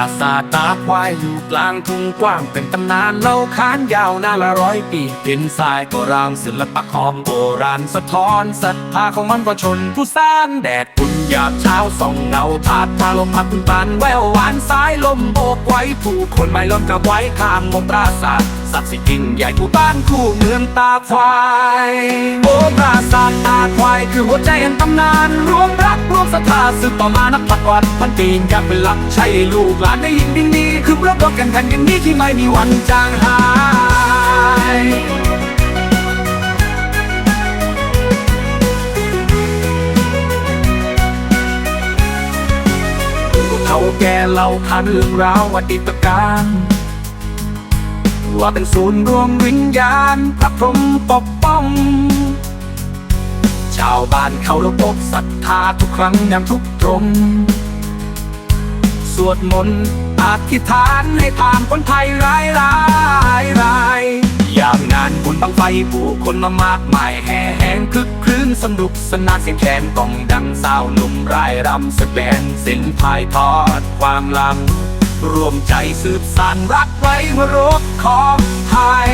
าสาตาควายอยู่กลางทุ่งกว้างเป็นตำนานเล่าขานยาวนาละร้อยปีดินสายโบราณศิลปะของโบราณสะท้อนศรัทธาของมันประชนผู้สร้างแดด ปุ่นยามเช้าส่องเงาพาดพาลมพัดปุ่นปานแววหวานสายลมโบกไว้ผู้คนไม่ล้นกับไว้ข้างมงปราสาทศักดิ์สิทธิ์ยิ่งใหญ่คู่บ้านคู่เมืองตาควายโอ้ปราสาทตาควายคือหัวใจแห่งตำนานรวมรักรวมศรัทธาสืบต่อมานับพันวันพันปีอยากเป็นหลักใช่ลูกหลานได้ยินดิ้งนี้คือเรื่องรบกันแผ่นดินนี้ที่ไม่มีวันจางหายาแก่เล่าขานเรื่องราวอดีตการว่าเป็นศูนย์รวมวิญญาณพระพรหมปกป้อง ชาวบ้านเขาระบบศรัทธาทุกครั้งยามทุกตรง สวดมนต์อธิษฐานให้ผ่านคนไทยร้ายร้ายร้ายยามงา บังไฟผู้คนมามากมายแห่แหงคึกครื้นสนุกสนานเสียงแคนกองดังสาวหนุ่มรายรำสแสดงสินพายทอดความลังรวมใจสืบสานรักไว้มรกของไทย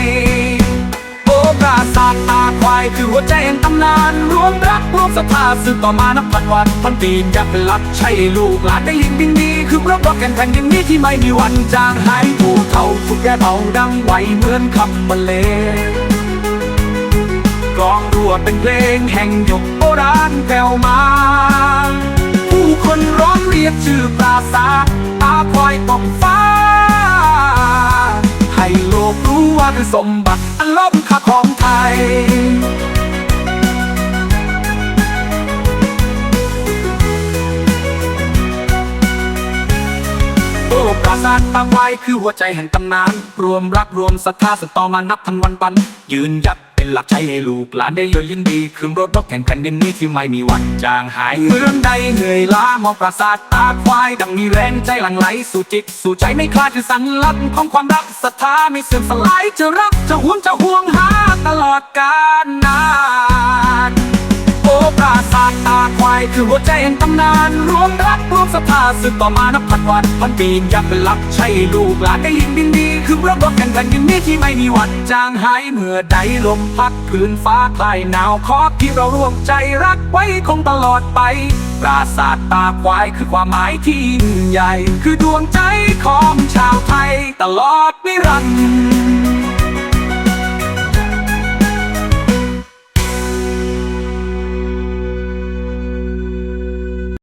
โอ้ปราสาทตาควายคือหัวใจแห่งตำนานรวมรักรวมศรัทธาสืบต่อมานับพันวันพันปียากเป็นหลักใช่ลูกหลานได้ยินดินดีคือรบรบกันแผ่นดินนี้ที่ไม่มีวันจางหายผู้เท่าผู้แก่เบาดังไหวเหมือนคำบรรเลง กลองรัวเป็นเพลงแห่งยุคโบราณแผ่วมา ผู้คนร้องเรียกชื่อปราสาทตาควายตกฟ้า ให้โลกรู้ว่าคือสมบัติอันล้ำค่าของไทยโอ้ปราสาทตามไว้คือหัวใจแห่งตำนาน รวมรักรวมศรัทธาสืบต่อมานับพันวันปัน ยืนหยัด เป็นหลักใจให้ลูกหลานได้ยยินดีขึ้นรถรบแข่งขันดินนี้ที่ไม่มีวันจางหายเมืองใดเหนื่อยล้ามองปราสาทตาควายดังมีแรงใจหลั่งไหลสู่จิต สู่ใจไม่คลาดคือสัญลักษณ์ของความรักศรัทธาไม่เสื่อมสลายจะรักจะห่วงจะห่วงหาตลอดกาลนาน ควายคือหัวใจแห่งตำนาน รวมรักรวมศรัทธาสืบต่อมานับพันวันพันปียากเป็นหลักใช่ลูกหลานได้ยินดินดี คือรบบกันกันยินนี้ที่ไม่มีวันจางหายเมื่อใดลมพัดพื้นฟ้าคลายหนาวขอที่เราร่วมใจรักไว้คงตลอดไปปราสาทตาควายคือความหมายที่ยิ่งใหญ่ คือดวงใจของชาวไทย ตลอดนิรันดร์